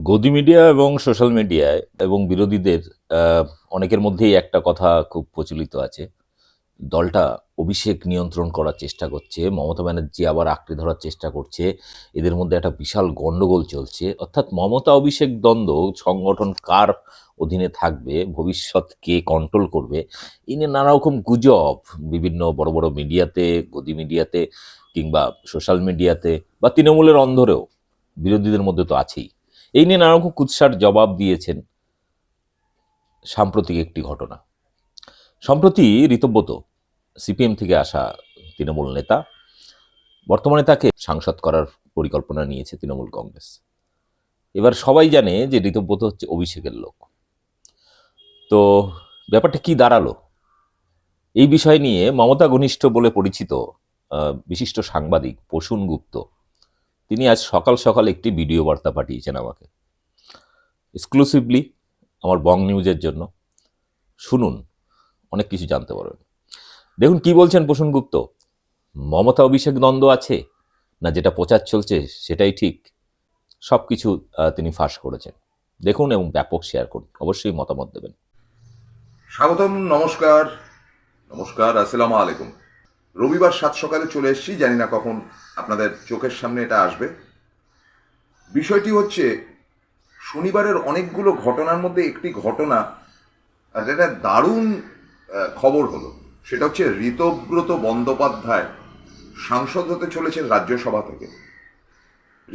গদি মিডিয়া এবং সোশ্যাল মিডিয়ায় এবং বিরোধীদের অনেকের মধ্যেই একটা কথা খুব প্রচলিত আছে। দলটা অভিষেক নিয়ন্ত্রণ করার চেষ্টা করছে, মমতা ব্যানার্জি আবার আঁকড়ে ধরার চেষ্টা করছে। এদের মধ্যে একটা বিশাল গণ্ডগোল চলছে। অর্থাৎ মমতা অভিষেক দ্বন্দ্ব, সংগঠন কার অধীনে থাকবে, ভবিষ্যৎ কে কন্ট্রোল করবে এই নিয়ে নানা রকম গুজব বিভিন্ন বড় বড় মিডিয়াতে, গদি মিডিয়াতে কিংবা সোশ্যাল মিডিয়াতে বা তৃণমূলের অন্ধরেও বিরোধীদের মধ্যে তো আছেই। এই নিয়ে নানা রকম কুৎসার জবাব দিয়েছেন সাম্প্রতিক একটি ঘটনা। সম্প্রতি ঋতব্রত, সিপিএম থেকে আসা তৃণমূল নেতা, বর্তমানে তাকে সাংসদ করার পরিকল্পনা নিয়েছে তৃণমূল কংগ্রেস। এবার সবাই জানে যে ঋতব্রত হচ্ছে অভিষেকের লোক। তো ব্যাপারটা কি দাঁড়াল? এই বিষয় নিয়ে মমতা ঘনিষ্ঠ বলে পরিচিত বিশিষ্ট সাংবাদিক প্রসূন গুপ্ত তিনি আজ সকাল সকাল একটি ভিডিও বার্তা পাঠিয়েছেন আমাকে। এক্সক্লুসিভলি আমার বং নিউজের জন্য। শুনুন, অনেক কিছু জানতে পারবেন। দেখুন, কি বলছেন প্রসূন গুপ্ত? মমতা, অভিষেক দ্বন্দ্ব আছে? না যেটা প্রচার চলছে সেটাই ঠিক। সব কিছু তিনি ফাঁস করেছেন। দেখুন এবং ব্যাপক শেয়ার করুন। অবশ্যই মতামত দেবেন। স্বাগতম, নমস্কার। নমস্কার, আসসালামু আলাইকুম। রবিবার সাত সকালে চলে এসেছি, জানি না কখন আপনাদের চোখের সামনে এটা আসবে। বিষয়টি হচ্ছে, শনিবারের অনেকগুলো ঘটনার মধ্যে একটি ঘটনা এটা দারুণ খবর হলো। সেটা হচ্ছে ঋতব্রত বন্দ্যোপাধ্যায় সাংসদ হতে চলেছেন রাজ্যসভা থেকে।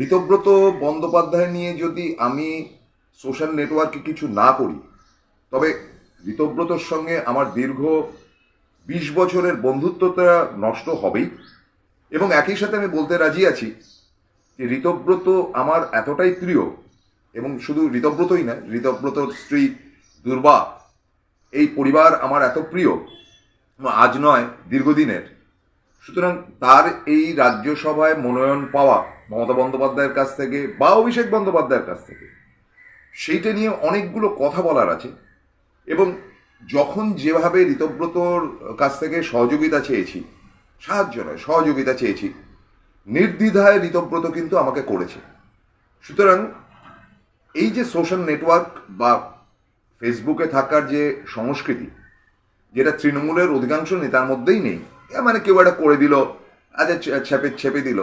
ঋতব্রত বন্দ্যোপাধ্যায় নিয়ে যদি আমি সোশ্যাল নেটওয়ার্কে কিছু না করি, তবে ঋতব্রতর সঙ্গে আমার দীর্ঘ বিশ বছরের বন্ধুত্বটা নষ্ট হবেই। এবং একই সাথে আমি বলতে রাজি আছি যে ঋতব্রত আমার এতটাই প্রিয়, এবং শুধু ঋতব্রতই না ঋতব্রতর স্ত্রী দুর্বা, এই পরিবার আমার এত প্রিয় আজ নয়, দীর্ঘদিনের। সুতরাং তার এই রাজ্যসভায় মনোনয়ন পাওয়া মমতা বন্দ্যোপাধ্যায়ের কাছ থেকে বা অভিষেক বন্দ্যোপাধ্যায়ের কাছ থেকে, সেইটা নিয়ে অনেকগুলো কথা বলার আছে। এবং যখন যেভাবে ঋতব্রতর কাছ থেকে সহযোগিতা চেয়েছি, সাহায্য নয়, সহযোগিতা চেয়েছি, নির্দ্বিধায় ঋতব্রত কিন্তু আমাকে করেছে। সুতরাং এই যে সোশ্যাল নেটওয়ার্ক বা ফেসবুকে থাকার যে সংস্কৃতি, যেটা তৃণমূলের অধিকাংশ নেতার মধ্যেই নেই মানে কেউ একটা করে দিল আচ্ছা ছেপে ছেপে দিল।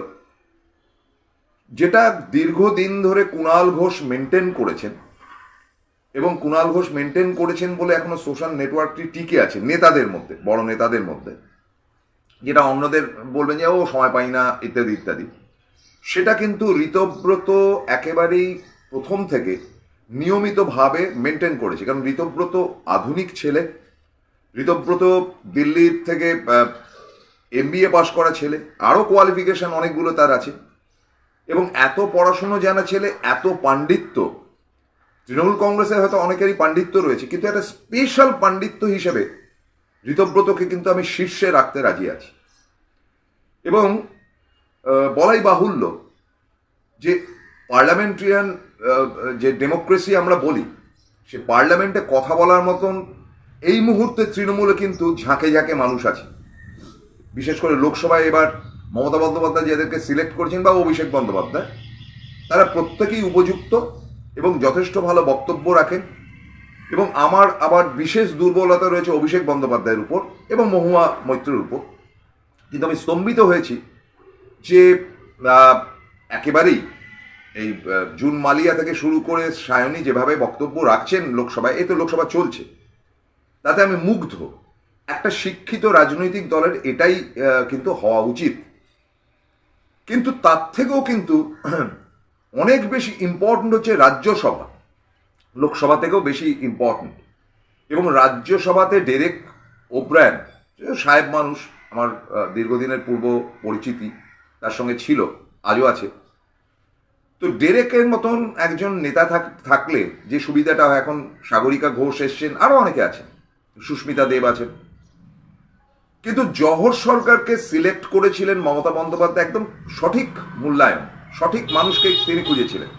যেটা দীর্ঘদিন ধরে কুণাল ঘোষ মেনটেন করেছেন এবং কুণাল ঘোষ মেনটেন করেছেন বলে এখনও সোশ্যাল নেটওয়ার্কটি টিকে আছে, নেতাদের মধ্যে, বড় নেতাদের মধ্যে। যেটা অন্যদের বলবেন যে, ও, সময় পাই না, ইত্যাদি ইত্যাদি। সেটা কিন্তু ঋতব্রত একেবারেই প্রথম থেকে নিয়মিতভাবে মেনটেন করেছে। কারণ ঋতব্রত আধুনিক ছেলে। ঋতব্রত দিল্লির থেকে এম এমবিএ পাশ করা ছেলে। আরও কোয়ালিফিকেশন অনেকগুলো তার আছে। এবং এত পড়াশুনো জানা ছেলে, এত পাণ্ডিত্য তৃণমূল কংগ্রেসের হয়তো অনেকেরই পাণ্ডিত্য রয়েছে, কিন্তু একটা স্পেশাল পাণ্ডিত্য হিসেবে ঋতব্রতকে কিন্তু আমি শীর্ষে রাখতে রাজি আছি। এবং বলাই বাহুল্য যে পার্লামেন্টারিয়ান যে ডেমোক্রেসি আমরা বলি, সে পার্লামেন্টে কথা বলার মতন এই মুহূর্তে তৃণমূলে কিন্তু ঝাঁকে ঝাঁকে মানুষ আছে। বিশেষ করে লোকসভায় এবার মমতা বন্দ্যোপাধ্যায় যাদেরকে সিলেক্ট করেছেন বা অভিষেক বন্দ্যোপাধ্যায়, তারা প্রত্যেকেই উপযুক্ত। এবং যথেষ্ট ভালো বক্তব্য রাখেন এবং আমার আবার বিশেষ দুর্বলতা রয়েছে অভিষেক বন্দ্যোপাধ্যায়ের উপর এবং মহুয়া মৈত্রের উপর। কিন্তু আমি স্তম্ভিত হয়েছি যে একেবারেই এই জুন মালিয়া থেকে শুরু করে সায়নী যেভাবে বক্তব্য রাখছেন লোকসভায় এই তো লোকসভা চলছে। তাতে আমি মুগ্ধ। একটা শিক্ষিত রাজনৈতিক দলের এটাই কিন্তু হওয়া উচিত। কিন্তু তার থেকেও কিন্তু অনেক বেশি ইম্পর্ট্যান্ট হচ্ছে রাজ্যসভা। লোকসভা থেকেও বেশি ইম্পর্ট্যান্ট এবং রাজ্যসভাতে ডেরেক ওব্রায়ন সাহেব মানুষ, আমার দীর্ঘদিনের পূর্ব পরিচিতি, তার সঙ্গে ছিল, আজও আছে। তো ডেরেকের মতন একজন নেতা থাক- থাকলে যে সুবিধাটা এখন সাগরিকা ঘোষ এসছেন, আরও অনেকে আছেন, সুস্মিতা দেব আছেন। কিন্তু জহর সরকারকে সিলেক্ট করেছিলেন মমতা বন্দ্যোপাধ্যায়, একদম সঠিক মূল্যায়ন। সঠিক মানুষকে তিনি খুঁজেছিলেন।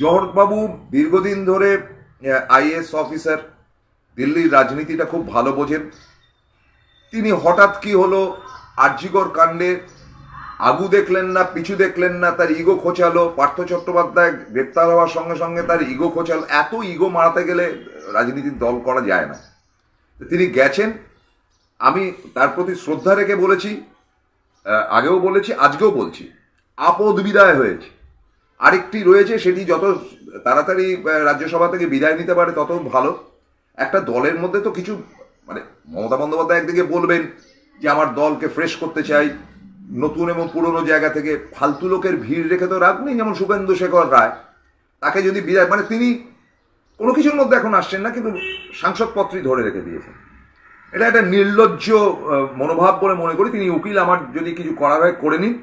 জহরবাবু দীর্ঘদিন ধরে আইএস অফিসার, দিল্লির রাজনীতিটা খুব ভালো বোঝেন। তিনি হঠাৎ কি হলো আর্যিকর কাণ্ডে আগু দেখলেন না, পিছু দেখলেন না, তার ইগো খোঁচালো, পার্থ চট্টোপাধ্যায় গ্রেপ্তার হওয়ার সঙ্গে সঙ্গে তার ইগো খোঁচালো। এত ইগো মারাতে গেলে রাজনীতির দল করা যায় না। তিনি গেছেন। আমি তার প্রতি শ্রদ্ধা রেখে বলেছি আগেও বলেছি, আজকেও বলছি। আপদ বিদায় হয়েছে। আরেকটি রয়েছে, সেটি যত তাড়াতাড়ি রাজ্যসভা থেকে বিদায় নিতে পারে, তত ভালো। একটা দলের মধ্যে তো কিছু মানে মমতা বন্দ্যোপাধ্যায় একদিকে বলবেন যে, আমার দলকে ফ্রেশ করতে চাই, নতুন এবং পুরনো জায়গা থেকে ফালতু লোকের ভিড় রেখে তো রাগ নেই, যেমন শুভেন্দু শেখর রায়। তাকে যদি বিদায় মানে তিনি কোনো কিছুর মধ্যে এখন আসছেন না, কিন্তু সাংসদপত্রই ধরে রেখে দিয়েছেন। এটা একটা নির্লজ্জ মনোভাব বলে মনে করি। তিনি উকিল, আমার যদি কিছু করার হয়, করে নিন।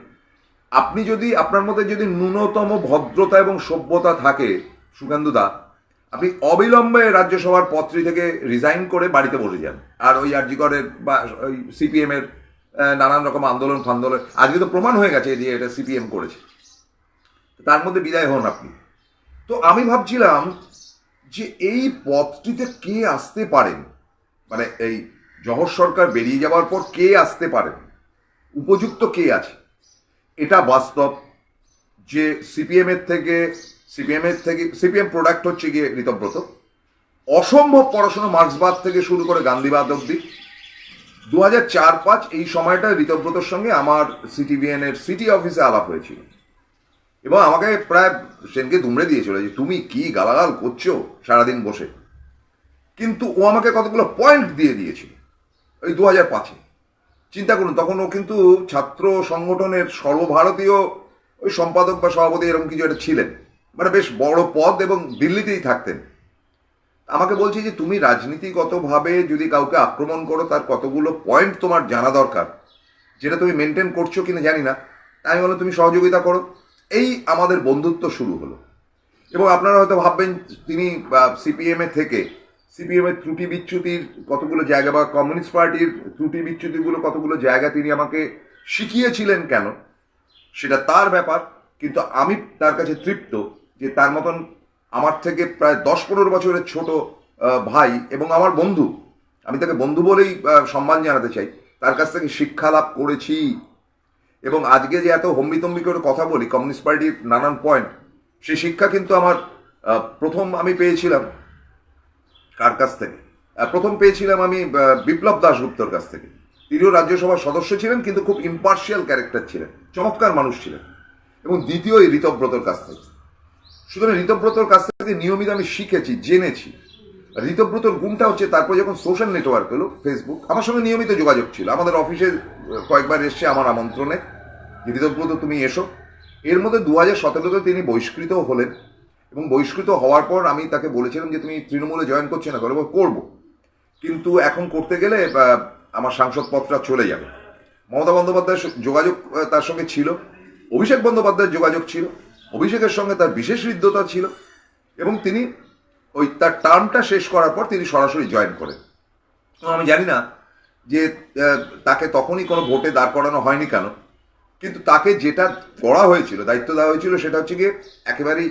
আপনি যদি আপনার মধ্যে যদি ন্যূনতম ভদ্রতা এবং সভ্যতা থাকে সুকান্ত দা আপনি অবিলম্বে রাজ্যসভার পত্রী থেকে রিজাইন করে বাড়িতে বসে যান। আর ওই আরজিকরের বা ওই সিপিএম এর নানান রকম আন্দোলন ফান্দোলন, আজকে তো প্রমাণ হয়ে গেছে যে এটা সিপিএম করেছে। তার মধ্যে বিদায় হন আপনি। তো আমি ভাবছিলাম যে এই পথটিতে কে আসতে পারেন মানে এই জহর সরকার বেরিয়ে যাওয়ার পর কে আসতে পারেন উপযুক্ত কে আছে? এটা বাস্তব যে সিপিএম এর থেকে সিপিএম এর থেকে সিপিএম প্রোডাক্ট হচ্ছে গিয়ে ঋতব্রত অসম্ভব পড়াশোনা মার্ক্সবাদ থেকে শুরু করে গান্ধীবাদ অব্দি দু হাজার চার পাঁচ এই সময়টা ঋতব্রতর সঙ্গে আমার সিটিভিএন এর সিটি অফিসে আলাপ হয়েছিল। এবং আমাকে প্রায় সেনকে দুমড়ে দিয়েছিল যে, তুমি কি গালাগাল করছ সারাদিন বসে? কিন্তু ও আমাকে কতগুলো পয়েন্ট দিয়ে দিয়েছিল। ওই দু হাজার পাঁচে। চিন্তা করুন, তখন ও কিন্তু ছাত্র সংগঠনের সর্বভারতীয় ওই সম্পাদক বা সভাপতি এরকম কিছু একটা ছিলেন। মানে বেশ বড় পদ এবং দিল্লিতেই থাকতেন। আমাকে বলছি যে, তুমি রাজনীতিগতভাবে যদি কাউকে আক্রমণ করো, তার কতগুলো পয়েন্ট তোমার জানা দরকার, যেটা তুমি মেনটেন করছ কিনা জানি না। তাই আমি বললাম, তুমি সহযোগিতা করো। এই আমাদের বন্ধুত্ব শুরু হলো। এবং আপনারা হয়তো ভাববেন, তিনি সিপিএম থেকে সিপিএম এর ত্রুটি বিচ্যুতির কতগুলো জায়গা বা কমিউনিস্ট পার্টির ত্রুটি বিচ্যুতিগুলো কতগুলো জায়গা তিনি আমাকে শিখিয়েছিলেন কেন, সেটা তার ব্যাপার, কিন্তু আমি তার কাছে তৃপ্ত যে তার মতন আমার থেকে প্রায় দশ পনেরো বছরের ছোট ভাই এবং আমার বন্ধু, আমি তাকে বন্ধু বলেই সম্মান জানাতে চাই, তার কাছ থেকে শিক্ষা লাভ করেছি। এবং আজকে যে এত হম্বিতম্বি করে কথা বলি, কমিউনিস্ট পার্টির নানান পয়েন্ট সেই শিক্ষা কিন্তু আমার প্রথম আমি পেয়েছিলাম। কার কাছ থেকে? প্রথম পেয়েছিলাম আমি বিপ্লব দাশগুপ্তর কাছ থেকে। তিনিও রাজ্যসভার সদস্য ছিলেন, কিন্তু খুব ইম্পার্শিয়াল ক্যারেক্টার ছিলেন, চমৎকার মানুষ ছিলেন। এবং দ্বিতীয় এই ঋতব্রতর কাছ থেকে। সুতরাং ঋতব্রতর কাছ থেকে নিয়মিত আমি শিখেছি, জেনেছি। ঋতব্রতর গুণটা হচ্ছে, তারপর যখন সোশ্যাল নেটওয়ার্ক হলো ফেসবুক আমার সঙ্গে নিয়মিত যোগাযোগ ছিল। আমাদের অফিসে কয়েকবার এসছে আমার আমন্ত্রণে। ঋতব্রত, তুমি এসো। এর মধ্যে দু হাজার সতেরোতে তিনি বহিষ্কৃত হলেন। এবং বহিষ্কৃত হওয়ার পর আমি তাকে বলেছিলাম যে, তুমি তৃণমূলে জয়েন করছে না করো করব। কিন্তু এখন করতে গেলে আমার সাংসদ চলে যাবে। মমতা বন্দ্যোপাধ্যায়ের যোগাযোগ তার সঙ্গে ছিল। অভিষেক বন্দ্যোপাধ্যায়ের যোগাযোগ ছিল। অভিষেকের সঙ্গে তার বিশেষ হৃদ্যতা ছিল। এবং তিনি ওই তার টার্মটা শেষ করার পর তিনি সরাসরি জয়েন করেন। আমি জানি না যে তাকে তখনই কোনো ভোটে দাঁড় করানো হয়নি কেন। কিন্তু তাকে যেটা করা হয়েছিল, দায়িত্ব দেওয়া হয়েছিল, সেটা হচ্ছে গিয়ে একেবারেই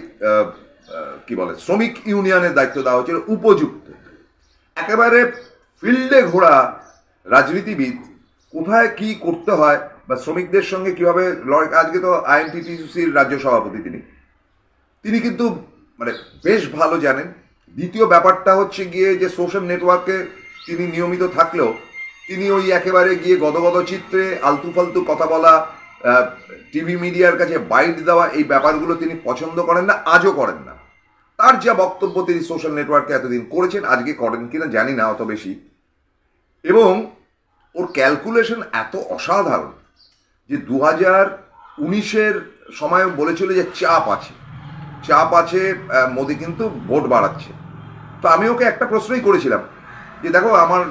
কি বলে, শ্রমিক ইউনিয়নের দায়িত্ব দেওয়া হয়েছিল, উপযুক্ত। একেবারে ফিল্ডে ঘোরা রাজনীতিবিদ কোথায় কি করতে হয় বা শ্রমিকদের সঙ্গে কীভাবে লড়াই আজকে তো আইএনটিটিসির রাজ্য সভাপতি তিনি। তিনি কিন্তু মানে বেশ ভালো জানেন। দ্বিতীয় ব্যাপারটা হচ্ছে গিয়ে যে সোশ্যাল নেটওয়ার্কে তিনি নিয়মিত থাকলেও তিনি ওই একেবারে গিয়ে গদগদ চিত্রে আলতু ফালতু কথা বলা টিভি মিডিয়ার কাছে বাইট দেওয়া এই ব্যাপারগুলো তিনি পছন্দ করেন না, আজও করেন না। তার যা বক্তব্য তিনি সোশ্যাল নেটওয়ার্কে এতদিন করেছেন, আজকে করেন কিনা জানি না অত বেশি। এবং ওর ক্যালকুলেশন এত অসাধারণ যে দু হাজার উনিশের সময় বলেছিল যে চাপ আছে। চাপ আছে মোদি কিন্তু ভোট বাড়াচ্ছে। তো আমি ওকে একটা প্রশ্নই করেছিলাম যে দেখো আমার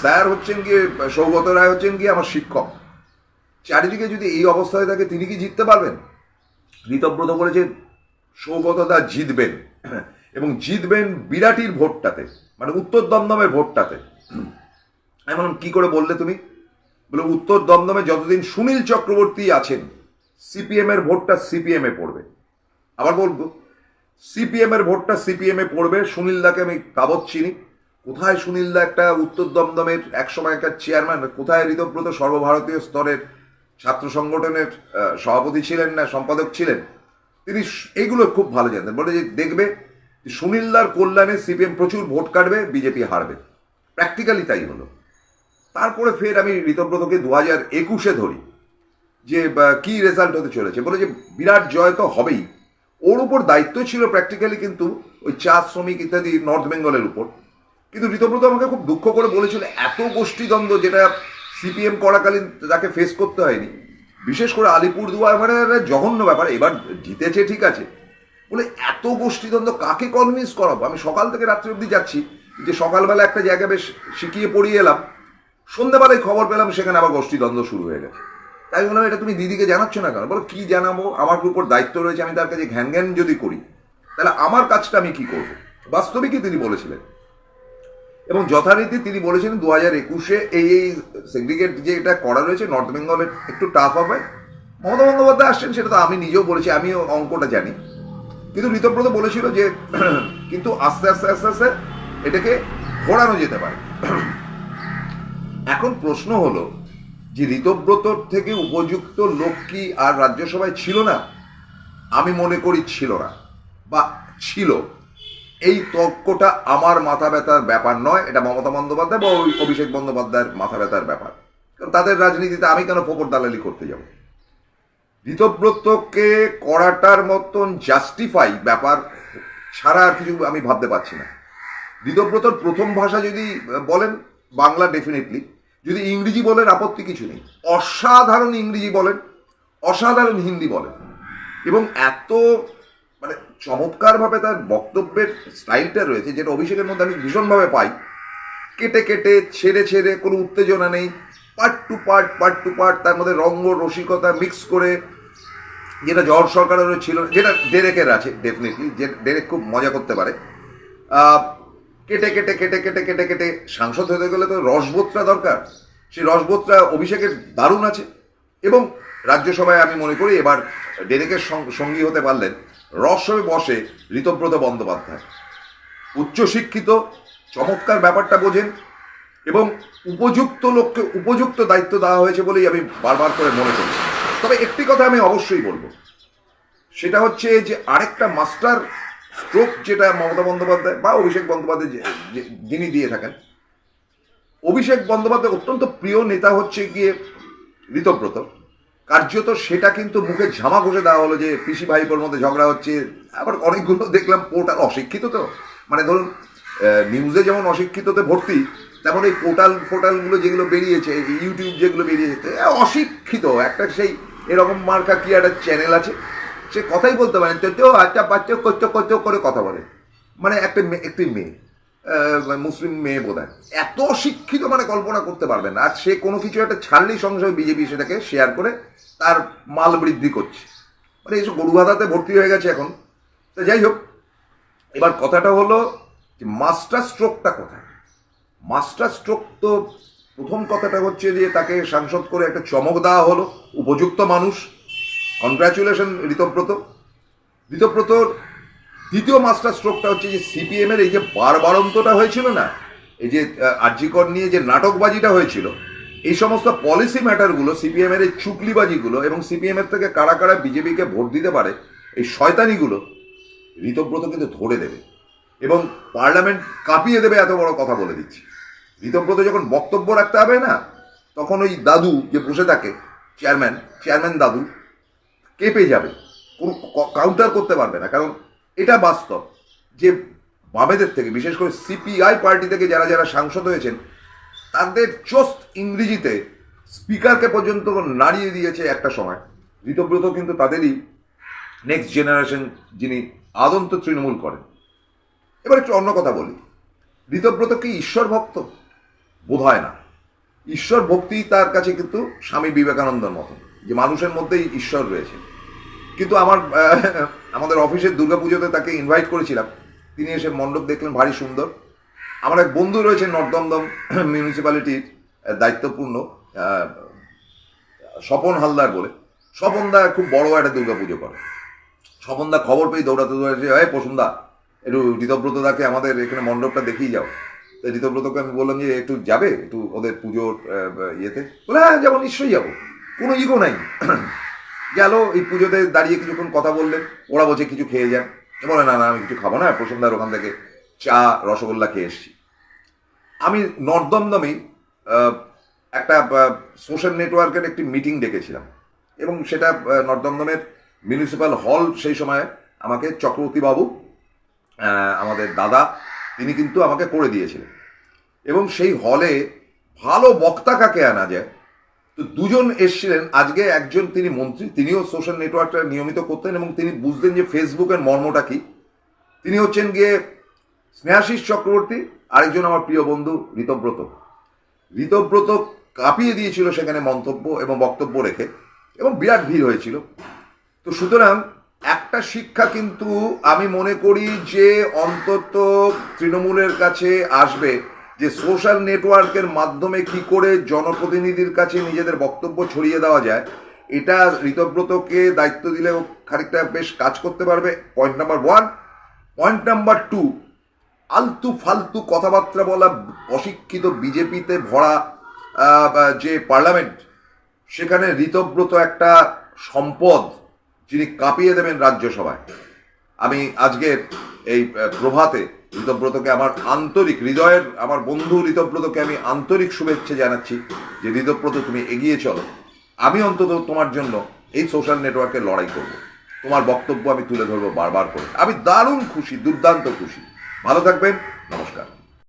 স্যার হচ্ছেন গিয়ে, সৌগত রায় হচ্ছেন গিয়ে আমার শিক্ষক। চারিদিকে যদি এই অবস্থায় থাকে, তিনি কি জিততে পারবেন? ঋতব্রত বলেছেন সৌগত দা জিতবেন। এবং জিতবেন বিরাটির ভোটটাতে মানে উত্তর দমদমের ভোটটাতে। আমি বললাম কি করে বললে তুমি? বলে, উত্তর দমদমে যতদিন সুনীল চক্রবর্তী আছেন, সিপিএম এর ভোটটা সিপিএম পড়বে। আবার বলব, সিপিএম এর ভোটটা সিপিএম পড়বে, সুনীল দাকে আমি কাবত চিনি। কোথায় সুনীল দা একটা উত্তর দমদমের একসময় একটা চেয়ারম্যান কোথায় ঋতব্রত সর্বভারতীয় স্তরের ছাত্র সংগঠনের সভাপতি ছিলেন না, সম্পাদক ছিলেন, তিনি এইগুলো খুব ভালো জানতেন। বলে যে দেখবে সুনীলদার কল্যাণে সিপিএম প্রচুর ভোট কাটবে, বিজেপি হারবে। প্র্যাকটিক্যালি তাই হলো। তারপরে ফের আমি ঋতব্রতকে দু হাজার একুশে ধরি, যে কি রেজাল্ট হতে চলেছে। বলে যে বিরাট জয় তো হবেই। ওর উপর দায়িত্ব ছিল প্র্যাকটিক্যালি কিন্তু ওই চা শ্রমিক ইত্যাদি নর্থ বেঙ্গলের উপর। কিন্তু ঋতব্রত আমাকে খুব দুঃখ করে বলেছিল, এত গোষ্ঠীদ্বন্দ্ব যেটা সিপিএম করাকালীন তাকে ফেস করতে হয়নি। বিশেষ করে আলিপুর দুয়ার মানে জঘন্য ব্যাপার। এবার জিতেছে ঠিক আছে। বলে এত গোষ্ঠীদ্বন্দ্ব কাকে কনভিন্স করাবো? আমি সকাল থেকে রাত্রি অবধি যাচ্ছি। যে সকালবেলা একটা জায়গা বেশ শিখিয়ে পড়িয়ে এলাম। সন্ধ্যাবেলায় খবর পেলাম সেখানে আবার গোষ্ঠীদ্বন্দ্ব শুরু হয়ে গেছে। তাই বললাম, এটা তুমি দিদিকে জানাচ্ছ না কেন? বলো, কি জানাব? আমার উপর দায়িত্ব রয়েছে, আমি তার কাছে ঘ্যান যদি করি, তাহলে আমার কাজটা আমি কি করব? বাস্তবিকই তিনি বলেছিলেন। এবং যথারীতি তিনি বলেছেন দু হাজার একুশে এই এই সেগ্রিগেট যে এটা করা রয়েছে নর্থ বেঙ্গলের একটু টাফ হবে। মমতা বন্দ্যোপাধ্যায় আসছেন, সেটা তো আমি নিজেও বলেছি, আমিও অঙ্কটা জানি। কিন্তু ঋতব্রত বলেছিল যে, কিন্তু আস্তে আস্তে আস্তে আস্তে এটাকে ঘোরানো যেতে পারে। এখন প্রশ্ন হলো যে ঋতব্রতর থেকে উপযুক্ত লোক কি আর রাজ্যসভায় ছিল না? আমি মনে করি ছিল না, বা ছিল। এই তর্কটা আমার মাথা ব্যথার ব্যাপার নয়, এটা মমতা বন্দ্যোপাধ্যায় বা ওই অভিষেক বন্দ্যোপাধ্যায়ের মাথা ব্যথার ব্যাপার। কারণ তাদের রাজনীতিতে আমি কেন ফোকর দালালি করতে যাব? ঋতব্রতকে করাটার মতন জাস্টিফাই ব্যাপার ছাড়া আর কিছু আমি ভাবতে পারছি না। ঋতব্রতর প্রথম ভাষা যদি বলেন, বাংলা ডেফিনেটলি যদি ইংরেজি বলেন, আপত্তি কিছু নেই। অসাধারণ ইংরেজি বলেন, অসাধারণ হিন্দি বলেন। এবং এত চমৎকারভাবে তার বক্তব্যের স্টাইলটা রয়েছে, যেটা অভিষেকের মধ্যে আমি ভীষণভাবে পাই। কেটে কেটে, ছেড়ে ছেড়ে, কোনো উত্তেজনা নেই। Part two part part two part তার মধ্যে রঙ্গ, রসিকতা মিক্স করে, যেটা জর্জ সরকারেরও ছিল, যেটা ডেরেকের আছে ডেফিনেটলি যে ডেরেক খুব মজা করতে পারে। কেটে কেটে কেটে কেটে কেটে কেটে, সাংসদ হতে গেলে তো রসবোধটা দরকার। সেই রসবোধটা অভিষেকের দারুণ আছে। এবং রাজ্যসভায় আমি মনে করি এবার ডেরেকের সঙ্গী হতে পারলেন রসবে বসে ঋতব্রত বন্দ্যোপাধ্যায়। উচ্চশিক্ষিত, চমৎকার ব্যাপারটা বোঝেন এবং উপযুক্ত লোককে উপযুক্ত দায়িত্ব দেওয়া হয়েছে বলেই আমি বারবার করে মনে করি। তবে একটি কথা আমি অবশ্যই বলব। সেটা হচ্ছে যে আরেকটা মাস্টার স্ট্রোক যেটা মমতা বন্দ্যোপাধ্যায় বা অভিষেক বন্দ্যোপাধ্যায় যিনি দিয়ে থাকেন, অভিষেক বন্দ্যোপাধ্যায় অত্যন্ত প্রিয় নেতা হচ্ছে গিয়ে ঋতব্রত। কার্যত সেটা কিন্তু মুখে ঝামা ঘষে দেওয়া হলো যে পিসি ভাইপোর মধ্যে ঝগড়া হচ্ছে। আবার অনেকগুলো দেখলাম পোর্টাল, অশিক্ষিত তো। মানে ধরুন নিউজে যেমন অশিক্ষিততে ভর্তি, তেমন এই পোর্টাল ফোর্টালগুলো যেগুলো বেরিয়েছে ইউটিউব যেগুলো বেরিয়েছে অশিক্ষিত। একটা সেই এরকম মার্কা কি একটা চ্যানেল আছে, সে কথাই বলতে পারেন তো আচ্ছা বাচ্চা কচ্চ কচ্চ করে কথা বলে। মানে একটা একটি মেয়ে। মুসলিম মেয়ে বোধ এত শিক্ষিত মানে কল্পনা করতে পারবেন আর সে কোনো কিছু একটা ছাড়লেই সঙ্গে সঙ্গে বিজেপি সেটাকে শেয়ার করে তার মাল বৃদ্ধি করছে। মানে এইসব গরু হাতাতে ভর্তি হয়ে গেছে এখন। তো যাই হোক, এবার কথাটা হলো যে মাস্টার স্ট্রোকটা কোথায়? মাস্টার স্ট্রোক তো প্রথম কথাটা হচ্ছে যে তাকে সাংসদ করে একটা চমক দেওয়া হলো, উপযুক্ত মানুষ। কনগ্রাচুলেশন ঋতব্রত। ঋতব্রতর দ্বিতীয় মাস্টার স্ট্রোকটা হচ্ছে যে সিপিএম এর এই যে বারবারন্তটা হয়েছিল না, এই যে আর্জিকর নিয়ে যে নাটকবাজিটা হয়েছিল, এই সমস্ত পলিসি ম্যাটারগুলো সিপিএম এর এই চুকলিবাজিগুলো এবং সিপিএম এর থেকে কারা কারা বিজেপিকে ভোট দিতে পারে, এই শয়তানিগুলো ঋতব্রত কিন্তু ধরে দেবে এবং পার্লামেন্ট কাঁপিয়ে দেবে এত বড় কথা বলে দিচ্ছি। ঋতব্রত যখন বক্তব্য রাখতে হবে না, তখন ওই দাদু যে বসে থাকে চেয়ারম্যান চেয়ারম্যান দাদু, কেঁপে যাবে, কোনো কাউন্টার করতে পারবে না, কারণ এটা বাস্তব যে বামেদের থেকে, বিশেষ করে সিপিআই পার্টি থেকে যারা যারা সাংসদ হয়েছেন, তাদের চোস্ত ইংরেজিতে স্পিকারকে পর্যন্ত নাড়িয়ে দিয়েছে একটা সময়। ঋতব্রত কিন্তু তাদেরই নেক্সট জেনারেশন যিনি আদন্ত তৃণমূল করেন। এবার একটু অন্য কথা বলি। ঋতব্রত কি ঈশ্বর ভক্ত? বোধ হয় না। ঈশ্বর ভক্তি তার কাছে কিন্তু স্বামী বিবেকানন্দর মতো যে মানুষের মধ্যেই ঈশ্বর রয়েছে। কিন্তু আমার আমাদের অফিসের দুর্গাপুজোতে তাকে ইনভাইট করেছিলাম। তিনি এসে মণ্ডপ দেখলেন, ভারী সুন্দর। আমার এক বন্ধু রয়েছে নর্দমদম মিউনিসিপ্যালিটির দায়িত্বপূর্ণ স্বপন হালদার বলে। স্বপনদা খুব বড় একটা দুর্গাপুজো করে। স্বপনদা খবর পেয়ে দৌড়াতে দৌড়াতে এই পশুন্দা একটু ঋতব্রত দাকে আমাদের এখানে মণ্ডপটা দেখিয়ে যাও। তো ঋতব্রতকে আমি বললাম যে, একটু যাবে, একটু ওদের পুজোর ইয়েতে? বলে হ্যাঁ যাব, নিশ্চয়ই যাব। কোনো ইগো নাই। গেল এই পুজোতে দাঁড়িয়ে কিছুক্ষণ কথা বললেন ওরা বলছে কিছু খেয়ে যান। বলে না না আমি কিছু খাব না প্রসন্দার ওখান থেকে চা রসগোল্লা খেয়ে এসেছি। আমি নর্দমদমেই একটা সোশ্যাল নেটওয়ার্কের একটি মিটিং ডেকেছিলাম এবং সেটা নর্দমদমের মিউনিসিপ্যাল হল সেই সময় আমাকে চক্রবর্তী বাবু আহ, আমাদের দাদা তিনি কিন্তু আমাকে করে দিয়েছিলেন। এবং সেই হলে ভালো বক্তা কাকে আনা যায় তো দুজন এসছিলেন। আজকে একজন তিনি মন্ত্রী, তিনিও সোশ্যাল নেটওয়ার্কটা নিয়মিত করতেন এবং তিনি বুঝতেন যে ফেসবুকের মর্মটা কি। তিনি হচ্ছেন গিয়ে স্নেহাশিস চক্রবর্তী, আরেকজন আমার প্রিয় বন্ধু ঋতব্রত ঋতব্রত কাঁপিয়ে দিয়েছিল সেখানে মন্তব্য এবং বক্তব্য রেখে এবং বিরাট ভিড় হয়েছিল। তো সুতরাং একটা শিক্ষা কিন্তু আমি মনে করি যে অন্তত তৃণমূলের কাছে আসবে যে সোশ্যাল নেটওয়ার্কের মাধ্যমে কি করে জনপ্রতিনিধির কাছে নিজেদের বক্তব্য ছড়িয়ে দেওয়া যায়, এটা ঋতব্রতকে দায়িত্ব দিলেও খানিকটা বেশ কাজ করতে পারবে। Point number one point number two আলতু ফালতু কথাবার্তা বলা অশিক্ষিত বিজেপিতে ভরা যে পার্লামেন্ট, সেখানে ঋতব্রত একটা সম্পদ যিনি কাঁপিয়ে দেবেন রাজ্যসভায়। আমি আজকের এই প্রভাতে ঋতব্রতকে আমার আন্তরিক হৃদয়ের, আমার বন্ধু ঋতব্রতকে আমি আন্তরিক শুভেচ্ছা জানাচ্ছি যে ঋতব্রত তুমি এগিয়ে চলো। আমি অন্তত তোমার জন্য এই সোশ্যাল নেটওয়ার্কে লড়াই করব। তোমার বক্তব্য আমি তুলে ধরবো বারবার করে। আমি দারুণ খুশি, দুর্দান্ত খুশি। ভালো থাকবেন